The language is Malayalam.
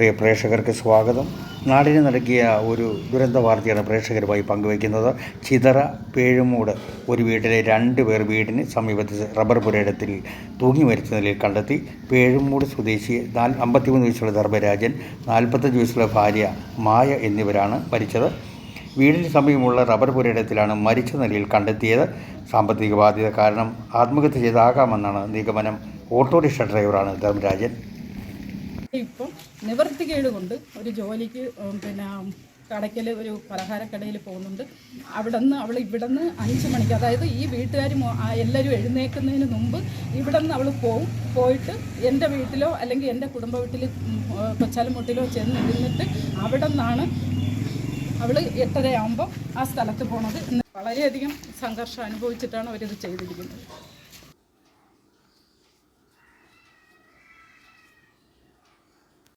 പ്രിയ പ്രേക്ഷകർക്ക് സ്വാഗതം. നാടിന് നൽകിയ ഒരു ദുരന്ത വാർത്തയാണ് പ്രേക്ഷകരുമായി പങ്കുവയ്ക്കുന്നത്. ചിതറ പേഴുമൂട് ഒരു വീട്ടിലെ രണ്ട് പേർ വീടിന് സമീപത്ത് റബ്ബർ പുരയിടത്തിൽ തൂങ്ങി മരിച്ച നിലയിൽ കണ്ടെത്തി. പേഴുമൂട് സ്വദേശി നാല് അമ്പത്തിമൂന്ന് വയസ്സുള്ള ധർമ്മരാജൻ നാൽപ്പത്തഞ്ച് വയസ്സുള്ള ഭാര്യ മായ എന്നിവരാണ് മരിച്ചത്. വീടിന് സമീപമുള്ള റബ്ബർ പുരയിടത്തിലാണ് മരിച്ച നിലയിൽ കണ്ടെത്തിയത്. സാമ്പത്തിക ബാധ്യത കാരണം ആത്മഹത്യ ചെയ്താകാമെന്നാണ് നിഗമനം. ഓട്ടോറിക്ഷ ഡ്രൈവറാണ് ധർമ്മരാജൻ. ഇപ്പം നിവർത്തി കൊണ്ട് ഒരു ജോലിക്ക് പിന്നെ കടയ്ക്കൽ ഒരു പലഹാരക്കടയിൽ പോകുന്നുണ്ട്. അവിടെ നിന്ന് അവൾ ഇവിടെ നിന്ന് അഞ്ച് മണിക്ക് അതായത് ഈ വീട്ടുകാർ എല്ലാവരും എഴുന്നേൽക്കുന്നതിന് മുമ്പ് ഇവിടെ നിന്ന് അവൾ പോവും. പോയിട്ട് എന്റെ വീട്ടിലോ അല്ലെങ്കിൽ എന്റെ കുടുംബ വീട്ടിൽ കൊച്ചാലമുട്ടിലോ ചെന്ന് ഇരുന്നിട്ട് അവിടെ നിന്നാണ് അവൾ എട്ടരയാകുമ്പോൾ ആ സ്ഥലത്ത് പോണത്. വളരെയധികം സംഘർഷം അനുഭവിച്ചിട്ടാണ് അവരിത് ചെയ്തിരിക്കുന്നത്.